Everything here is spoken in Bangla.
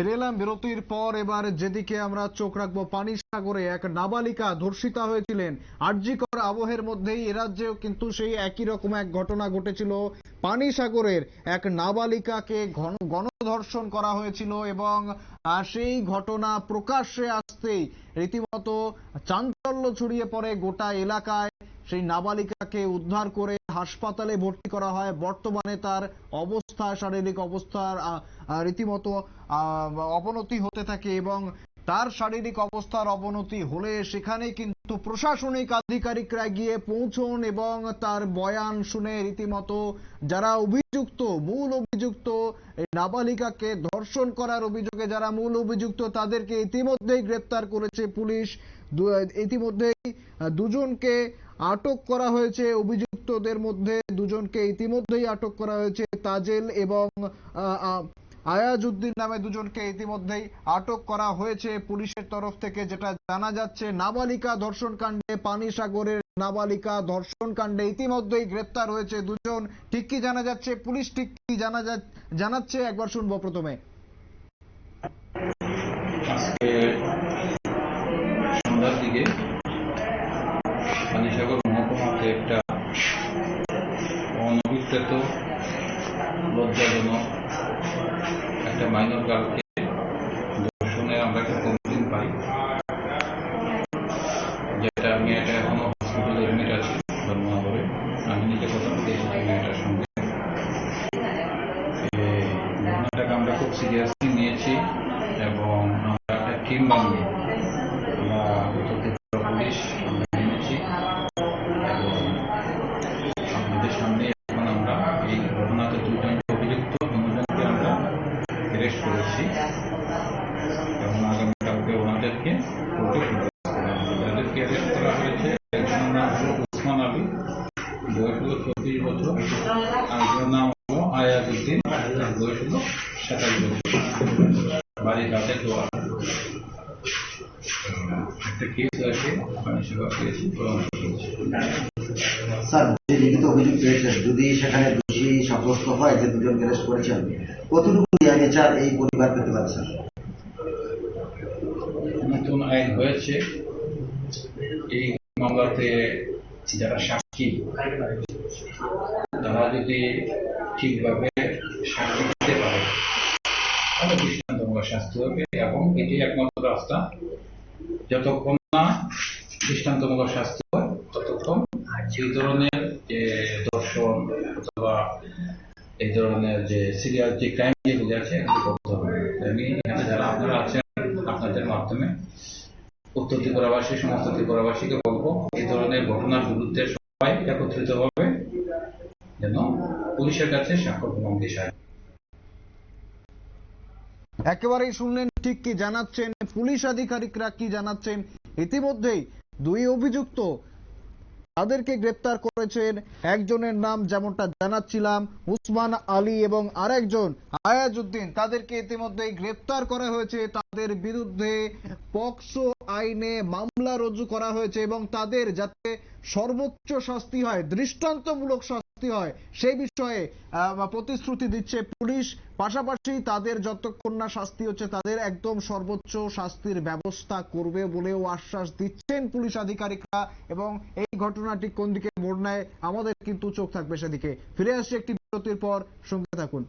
ফিরে এলাম বিরতির পর এবার যেদিকে আমরা চোখ রাখব পানি সাগরে এক নাবালিকা ধর্ষিতা হয়েছিলেন। আর্যিকর আবহের মধ্যেই এ রাজ্যেও কিন্তু সেই একই রকম এক ঘটনা ঘটেছিল। পানি সাগরের এক নাবালিকাকে ঘন, গণধর্ষণ করা হয়েছিল এবং সেই ঘটনা প্রকাশ্যে আসতেই রীতিমতো চাঞ্চল্য ছড়িয়ে পড়ে গোটা এলাকায়। সেই নাবালিকাকে উদ্ধার করে হাসপাতালে ভর্তি করা হয়। বর্তমানে তার অবস্থা, শারীরিক অবস্থার রীতিমতো অবনতি হতে থাকে এবং তার শারীরিক অবস্থার অবনতি হলে সেখানে কিন্তু প্রশাসনিক আধিকারিকরা গিয়ে পৌঁছন এবং তার বয়ান শুনে রীতিমতো যারা অভিযুক্ত, মূল অভিযুক্ত নাবালিকাকে ধর্ষণ করার অভিযোগে যারা মূল অভিযুক্ত, তাদেরকে ইতিমধ্যেই গ্রেপ্তার করেছে পুলিশ। ইতিমধ্যেই দুজনকে আটক করা হয়েছে অভিযুক্তদের মধ্যে দুজনকে ইতিমধ্যেই আটক করা হয়েছে তাজেল এবং আয়াজউদ্দিন নামে দুজনকে ইতিমধ্যেই আটক করা হয়েছে পুলিশের তরফ থেকে, যেটা জানা যাচ্ছে নাবালিকা ধর্ষণ কাণ্ডে পানিসাগরের নাবালিকা ধর্ষণ কাণ্ডে ইতিমধ্যেই গ্রেপ্তার হয়েছে দুজন। ঠিক কি জানা যাচ্ছে? পুলিশ ঠিক কি জানা যা- জানাচ্ছে? একবার শুনব প্রথমে। সন্ধ্যার দিকে অনভিপ্রেত লজ্জাজনক, একটা মাইনর গার্লকে ধর্ষণের আমরা একটা কমপ্লেন পাই, যেটা মেয়েটা এখনও হসপিটালে এডমিট আছে, ধর্মনগরে। আমি নিজে কথা বলতে এসেছি মেয়েটার সঙ্গে। ঘটনাটাকে আমরা খুব সিরিয়াসলি নিয়েছি এবং আমরা একটা টিম বানিয়ে করেছি। এবং আগামীকালকে ওনাদেরকে যাদেরকে করা হয়েছে একজনের নাম হলো উসমান আলী, বয়স হলো চব্বিশ বছর আরেকজনের নাম হলো আয়াজউদ্দিন, তার বয়স হলো সাতাশ বছর। বাড়ি রাতে দোয়া একটা কেস আছে পানি সেবা পেয়েছি তদন্ত করেছি অভিযোগ পেয়েছেন। যদি সেখানে দোষী সাব্যস্ত হয় যে দুজন অ্যারেস্ট করেছেন, কতটুকু ন্যায় বিচার এই পরিবার পেতে পারে, স্যার? নতুন আইন হয়েছে। এই মামলাতে যারা সাক্ষী, তারা যদি ঠিকভাবে সাক্ষী দিতে পারে, তাহলে দৃষ্টান্তমূলক শাস্তি হবে এবং এটি একমাত্র রাস্তা। যতক্ষণ না দৃষ্টান্তমূলক শাস্তি হয়, ততক্ষণ এই ধরনের অথবা এই ধরনের যে সিরিয়াস যে ক্রাইম যেগুলি আছে এখানে যারা আপনারা আছেন আপনাদের মাধ্যমে উত্তর ত্রিপুরাবাসী, সমস্ত ত্রিপুরাবাসীকে বলব, এই ধরনের ঘটনার বিরুদ্ধে সবাই একত্রিত যেন পুলিশের কাছে সাক্ষ্য প্রমাণ দিয়ে একেবারেই শুনলেন ঠিক কি জানাচ্ছেন পুলিশ আধিকারিকরা কি জানাচ্ছেন? ইতিমধ্যেই দুই অভিযুক্ত তাদেরকে গ্রেপ্তার করেছেন একজনের নাম যেমনটা জানাচ্ছিলাম, উসমান আলী এবং আরেকজন আয়াজউদ্দিন। তাদেরকে ইতিমধ্যেই গ্রেপ্তার করা হয়েছে। তাদের বিরুদ্ধে পক্সো আইনে মামলা রুজু করা হয়েছে এবং তাদের যাতে সর্বোচ্চ শাস্তি হয়, দৃষ্টান্তমূলক শাস্তি হয়। সেই বিষয়ে প্রতিশ্রুতি দিচ্ছে পুলিশ। পাশাপাশি তাদের যতক্ষণ না শাস্তি হচ্ছে, তাদের একদম সর্বোচ্চ শাস্তির ব্যবস্থা করবে বলেও আশ্বাস দিচ্ছেন পুলিশ আধিকারিকরা এবং এই ঘটনাটি কোন দিকে মোড় নেয়, আমাদের কিন্তু চোখ থাকবে সেদিকে। ফিরে আসছে একটি বিরতির পর। সঙ্গে থাকুন।